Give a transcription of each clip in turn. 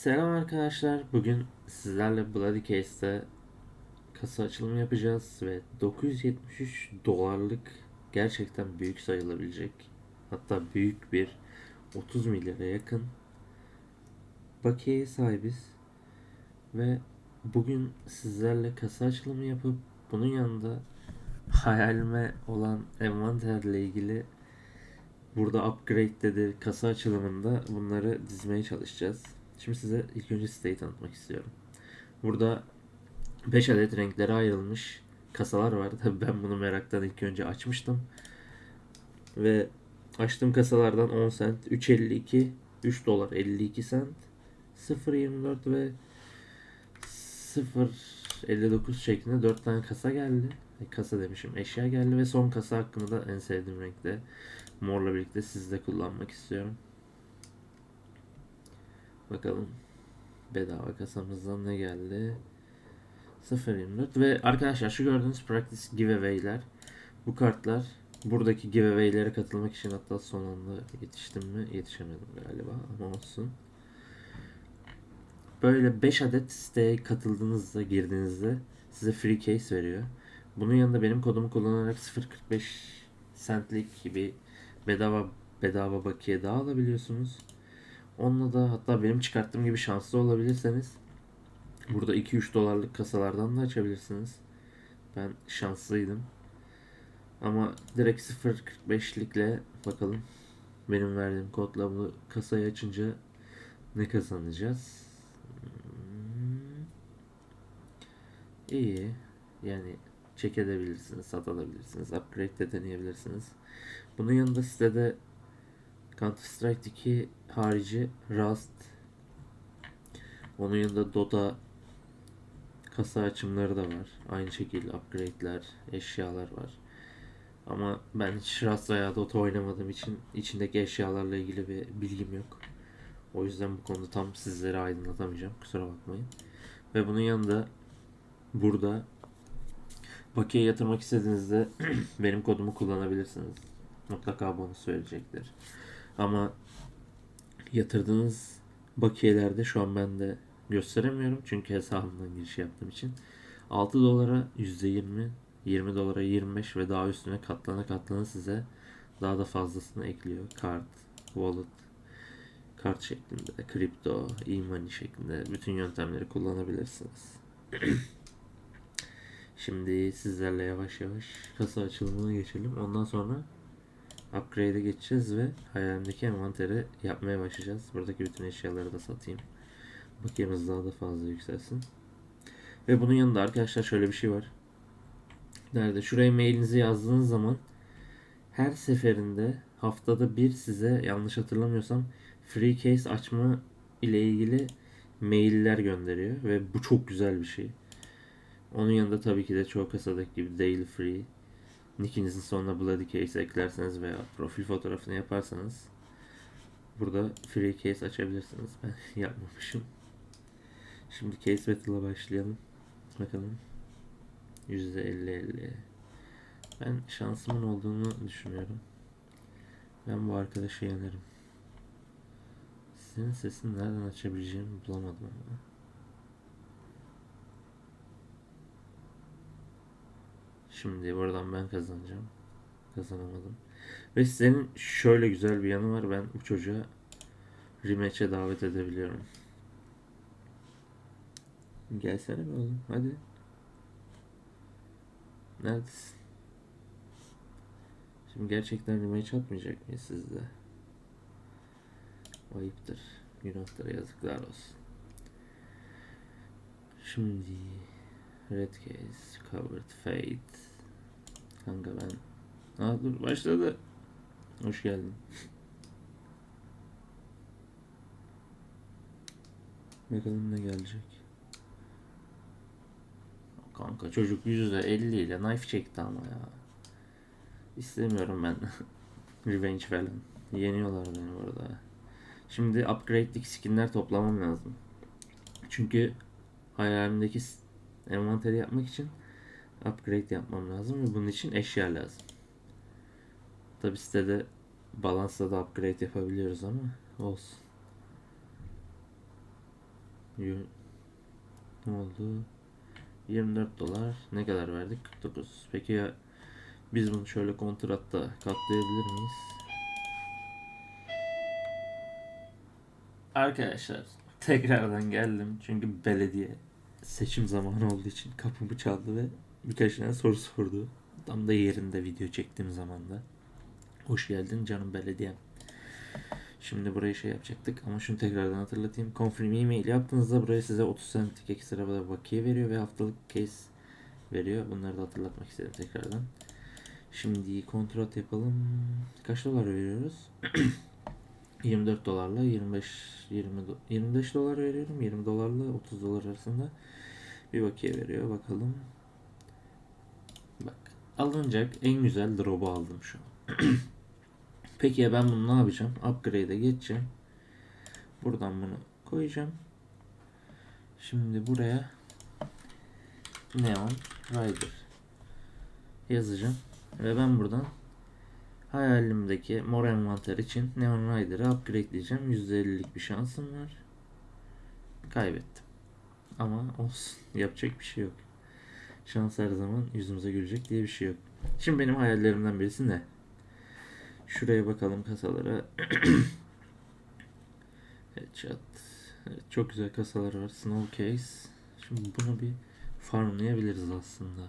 Selam arkadaşlar. Bugün sizlerle Bloody Case'te kasa açılımı yapacağız ve 973 dolarlık gerçekten büyük sayılabilecek hatta büyük bir 30 milyara yakın bakiyeye sahibiz ve bugün sizlerle kasa açılımı yapıp bunun yanında hayalime olan envanterle ilgili burada upgrade'dedir kasa açılımında bunları dizmeye çalışacağız. Şimdi size ilk önce siteyi tanıtmak istiyorum. Burada 5 adet renklere ayrılmış kasalar var. Tabii ben bunu meraktan ilk önce açmıştım. Ve açtığım kasalardan 10 cent, 3.52, 3 dolar 52 cent, 0.24 ve 0.59 şeklinde 4 tane kasa geldi. E, Kasa demişim eşya geldi ve son kasa hakkında da en sevdiğim renkte morla birlikte sizde kullanmak istiyorum. Bakalım bedava kasamızdan ne geldi? 0.24 ve arkadaşlar şu gördüğünüz practice giveaway'ler bu kartlar buradaki giveaway'lere katılmak için hatta son anda yetiştim mi? Yetişemedim galiba ama olsun. Böyle 5 adet siteye katıldığınızda girdiğinizde size free case veriyor. Bunun yanında benim kodumu kullanarak 0.45 centlik gibi bedava bedava bakiye daha alabiliyorsunuz. Onunla da hatta benim çıkarttığım gibi şanslı olabilirseniz burada 2-3 dolarlık kasalardan da açabilirsiniz. Ben şanslıydım. Ama direkt 0.45'likle bakalım benim verdiğim kodla bu kasayı açınca ne kazanacağız? Hmm. İyi. Yani çek edebilirsiniz, satabilirsiniz, upgrade de deneyebilirsiniz. Bunun yanında sitede Counter Strike 2 harici Rust onun yanında Dota kasa açımları da var. Aynı şekilde upgrade'ler, eşyalar var. Ama ben hiç Rust veya Dota oynamadığım için içindeki eşyalarla ilgili bir bilgim yok. O yüzden bu konuda tam sizlere aydınlatamayacağım. Kusura bakmayın. Ve bunun yanında burada bakiye yatırmak istediğinizde benim kodumu kullanabilirsiniz. Mutlaka bonus verecektir. Ama yatırdığınız bakiyelerde şu an ben de gösteremiyorum. Çünkü hesabımdan giriş yaptığım için. 6 dolara %20, 20 dolara 25 ve daha üstüne katlana katlana size daha da fazlasını ekliyor. Kart, wallet, kart şeklinde, kripto, e-money şeklinde bütün yöntemleri kullanabilirsiniz. Şimdi sizlerle yavaş yavaş kasa açılımına geçelim. Ondan sonra upgrade'e geçeceğiz ve hayalimdeki envanteri yapmaya başlayacağız. Buradaki bütün eşyaları da satayım. Bakiyemiz daha da fazla yükselsin. Ve bunun yanında arkadaşlar şöyle bir şey var. Nerede? Şuraya mailinizi yazdığınız zaman her seferinde haftada bir size yanlış hatırlamıyorsam free case açma ile ilgili mailler gönderiyor ve bu çok güzel bir şey. Onun yanında tabii ki de çoğu kasadaki gibi daily free nickinizin sonuna bloody case eklerseniz veya profil fotoğrafını yaparsanız burada free case açabilirsiniz. Ben yapmamışım. Şimdi case battle'a başlayalım. Bakalım. %50-50. Ben şansımın olduğunu düşünüyorum. Ben bu arkadaşı yenerim. Senin sesini nereden açabileceğimi bulamadım ama. Şimdi buradan ben kazanacağım. Kazanamadım. Ve senin şöyle güzel bir yanı var. Ben bu çocuğa rematch'e davet edebiliyorum. Gelsene be oğlum. Hadi. Neredesin? Şimdi gerçekten rematch atmayacak mıyız sizde? Ayıptır. Günahtır. Yazıklar olsun. Şimdi Red Case, Covered Fate. Kanka ben... Aa dur başladı. Hoş geldin. Bakalım ne gelecek. Kanka çocuk %50 ile knife çekti ama ya. İstemiyorum ben. Revenge falan. Yeniyorlar beni burada. Şimdi upgrade'lik skinler toplamam lazım. Çünkü hayalimdeki envanteri yapmak için upgrade yapmam lazım ve bunun için eşya lazım. Tabi sitede balansla da upgrade yapabiliyoruz ama olsun. Ne oldu? 24 dolar. Ne kadar verdik? 49. Peki ya biz bunu şöyle kontratta katlayabilir miyiz? Arkadaşlar tekrardan geldim çünkü belediye seçim zamanı olduğu için kapımı çaldı ve birkaç tane soru sordu. Tam da yerinde video çektiğim zamanda. Hoş geldin canım belediyem. Şimdi burayı şey yapacaktık ama şunu tekrardan hatırlatayım. Confirm e-mail yaptığınızda buraya size 30 centlik ekstra bir bakiye veriyor ve haftalık case veriyor. Bunları da hatırlatmak istedim tekrardan. Şimdi kontrat yapalım. Kaç dolar veriyoruz? 24 dolarla 25 20 do- 25 dolar veriyorum. 20 dolarla 30 dolar arasında bir bakiye veriyor. Bakalım. Alınacak en güzel drop'u aldım şu an. Peki ya ben bunu ne yapacağım? Upgrade'e geçeceğim. Buradan bunu koyacağım. Şimdi buraya Neon Rider yazacağım. Ve ben buradan hayalimdeki mor envanter için Neon Rider'ı upgradeleyeceğim. %50'lik bir şansım var. Kaybettim. Ama olsun. Yapacak bir şey yok. Şans her zaman yüzümüze gülecek diye bir şey yok. Şimdi benim hayallerimden birisi ne? Şuraya bakalım kasalara. Headshot. Evet, çok güzel kasalar var. Snow Case. Şimdi bunu bir farmlayabiliriz aslında.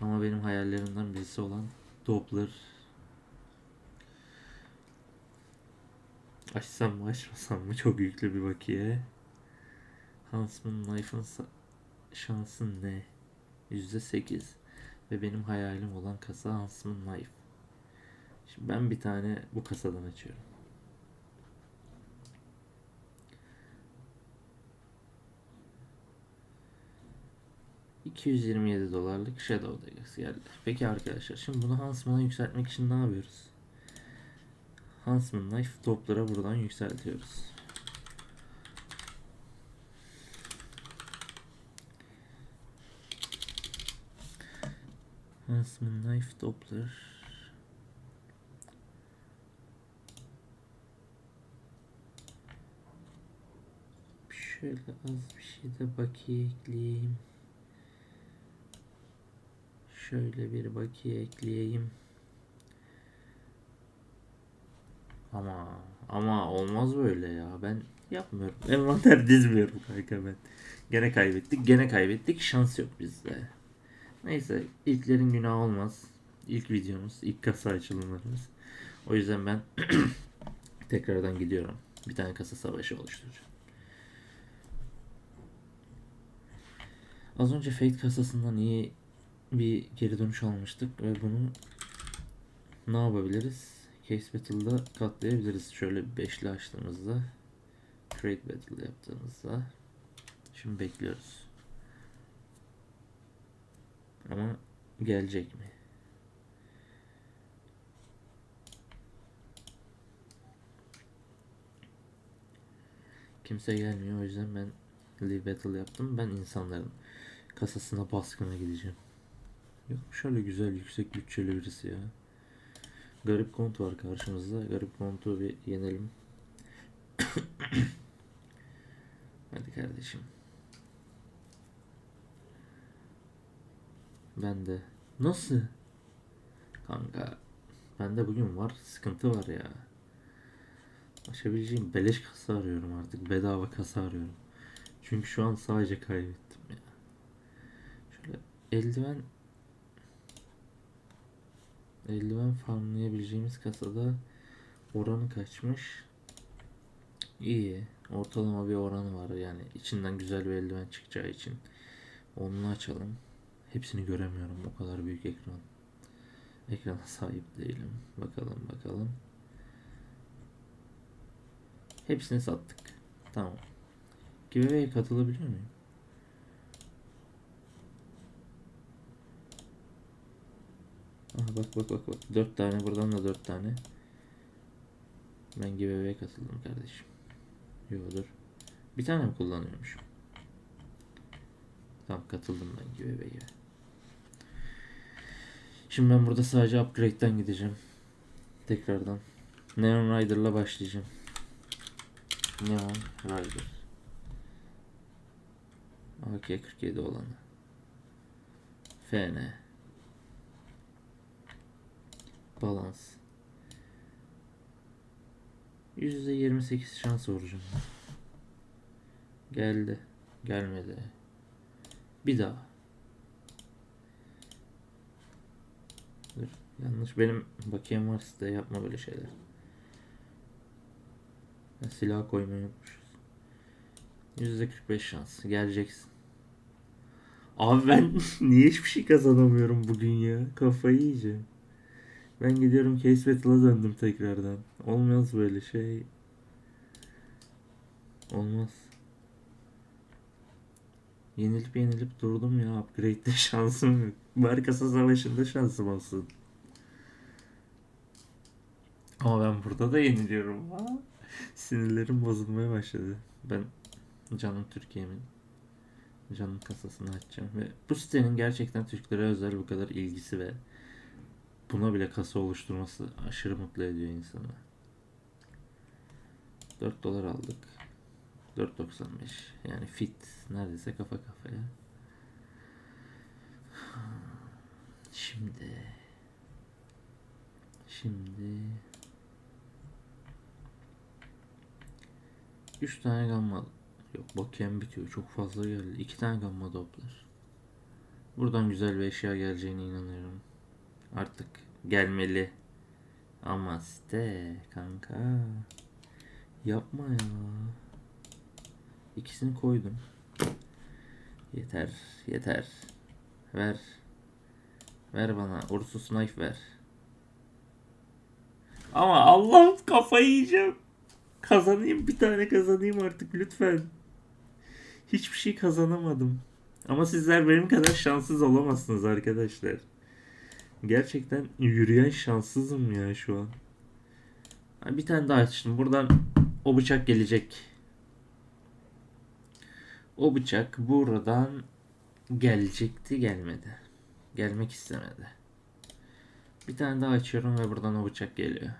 Ama benim hayallerimden birisi olan Doppler. Açsam mı açmasam mı çok yüklü bir bakiye. Huntsman Knife'ın şansı ne? %8. Ve benim hayalim olan kasa Huntsman Knife. Şimdi ben bir tane bu kasadan açıyorum. ...227 dolarlık Shadow Daggers geldi. Peki arkadaşlar şimdi bunu Huntsman'a yükseltmek için ne yapıyoruz? Huntsman Knife toplara buradan yükseltiyoruz. Huntsman Knife Doppler Şöyle az bir şey de bakiye ekleyeyim. Şöyle bir bakiye ekleyeyim. Ama ama olmaz böyle ya. Ben yapmıyorum. Envanter dizmiyorum kanka ben. Gene kaybettik. Gene kaybettik. Şans yok bizde. Neyse ilklerin günahı olmaz. İlk videomuz, ilk kasa açılımlarımız. O yüzden ben tekrardan gidiyorum. Bir tane kasa savaşı oluşturacağım. Az önce Fate kasasından iyi bir geri dönüş almıştık ve bunu ne yapabiliriz? Case Battle'da katlayabiliriz. Şöyle beşli açtığımızda Trade Battle yaptığımızda şimdi bekliyoruz. Ama gelecek mi? Kimse gelmiyor o yüzden ben Leave Battle yaptım. Ben insanların kasasına baskına gideceğim. Yok şöyle güzel yüksek bütçeli birisi ya. Garip kont var karşımızda. Garip kontu bir yenelim. Hadi kardeşim. Ben de. Nasıl? Kanka. Bende bugün var. Sıkıntı var ya. Açabileceğim beleş kasa arıyorum artık. Bedava kasa arıyorum. Çünkü şu an sadece kaybettim ya. Şöyle eldiven eldiven farmlayabileceğimiz kasada oranı kaçmış? İyi. Ortalama bir oranı var yani. içinden güzel bir eldiven çıkacağı için. Onu açalım. Hepsini göremiyorum. O kadar büyük ekran. Ekrana sahip değilim. Bakalım bakalım. Hepsini sattık. Tamam. Giveaway'e katılabiliyor muyum? Aha bak bak bak bak. 4 tane buradan da 4 tane. Ben giveaway'e katıldım kardeşim. Yo dur. Bir tane mi kullanıyormuşum? Tamam katıldım ben giveaway'e. Şimdi ben burada sadece upgrade'den gideceğim. Tekrardan. Neon Rider'la başlayacağım. Neon Rider. AK-47 olanı. FN. Balans. %28 şans vuracağım. Geldi. Gelmedi. Bir daha. Dur. Yanlış. Benim bakiyem var site yapma böyle şeyler. Ya silah koymayı unutmuşuz. %45 şans. Geleceksin. Abi ben niye hiçbir şey kazanamıyorum bugün ya? Kafayı yiyeceğim. Ben gidiyorum Case Battle'a döndüm tekrardan. Olmaz böyle şey. Olmaz. Yenilip yenilip durdum ya. Upgrade'de şansım yok. Bari kasa savaşında şansım olsun. Ama ben burada da yeniliyorum. Ha? Sinirlerim bozulmaya başladı. Ben canım Türkiye'min canım kasasını açacağım ve bu sitenin gerçekten Türklere özel bu kadar ilgisi ve buna bile kasa oluşturması aşırı mutlu ediyor insanı. 4 dolar aldık. 4.95 yani fit neredeyse kafa kafaya. Şimdi şimdi 3 tane gamma yok bakiyem bitiyor çok fazla geldi. 2 tane gamma doppler buradan güzel bir eşya geleceğine inanıyorum. Artık gelmeli. Ama site kanka yapma ya. İkisini koydum. Yeter yeter ver ver bana Ursus knife ver ama Allah'ım kafayı yiyeceğim Kazanayım bir tane kazanayım artık lütfen. Hiçbir şey kazanamadım. Ama sizler benim kadar şanssız olamazsınız arkadaşlar. Gerçekten yürüyen şanssızım ya şu an. Bir tane daha açtım. Buradan o bıçak gelecek. O bıçak buradan gelecekti gelmedi. Gelmek istemedi. Bir tane daha açıyorum ve buradan o bıçak geliyor.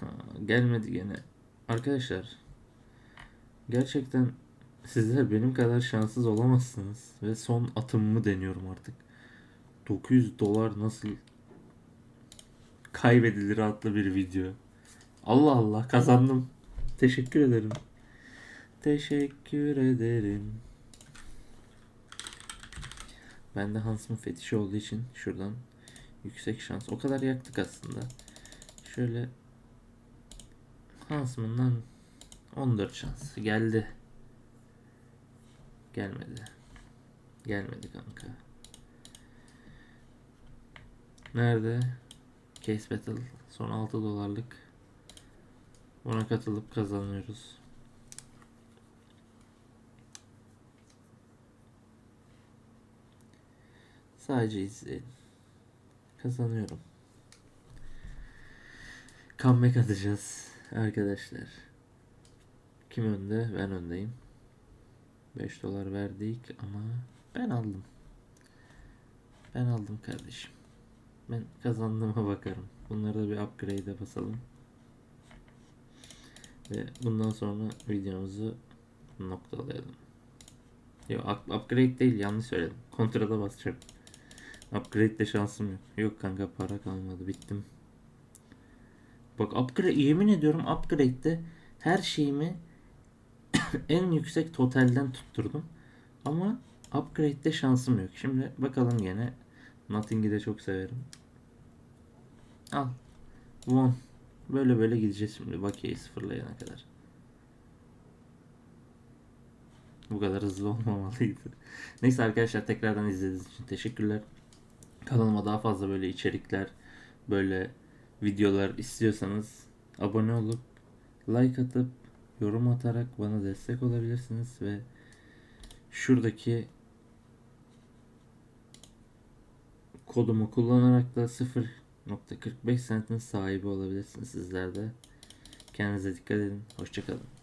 Ha, gelmedi gene. Arkadaşlar gerçekten sizler benim kadar şanssız olamazsınız ve son atımımı deniyorum artık. 900 dolar nasıl kaybedilir adlı bir video. Allah Allah kazandım. Teşekkür ederim. Teşekkür ederim. Ben de Hans'ın fetişi olduğu için şuradan yüksek şans. O kadar yaktık aslında. Şöyle Hansman'dan 14 şans. Geldi. Gelmedi. Gelmedi kanka. Nerede? Case Battle. Son 6 dolarlık. Buna katılıp kazanıyoruz. Sadece izleyin. Kazanıyorum. Comeback atacağız arkadaşlar. Kim önde? Ben öndeyim. 5 dolar verdik ama ben aldım. Ben aldım kardeşim. Ben kazandığıma bakarım. Bunları da bir upgrade'e basalım. Ve bundan sonra videomuzu noktalayalım. Yok up- upgrade değil yanlış söyledim. Kontrada basacağım. Upgrade'de şansım yok. Yok kanka para kalmadı bittim. Bak upgrade yemin ediyorum upgrade'de her şeyimi en yüksek totalden tutturdum. Ama upgrade'de şansım yok. Şimdi bakalım gene. Nothing'i de çok severim. Al. One. Böyle böyle gideceğiz şimdi bakiyeyi sıfırlayana kadar. Bu kadar hızlı olmamalıydı. Neyse arkadaşlar tekrardan izlediğiniz için teşekkürler. Kanalıma daha fazla böyle içerikler, böyle videolar istiyorsanız abone olup like atıp yorum atarak bana destek olabilirsiniz ve şuradaki kodumu kullanarak da 0.45 sentin sahibi olabilirsiniz sizler de. Kendinize dikkat edin. Hoşçakalın.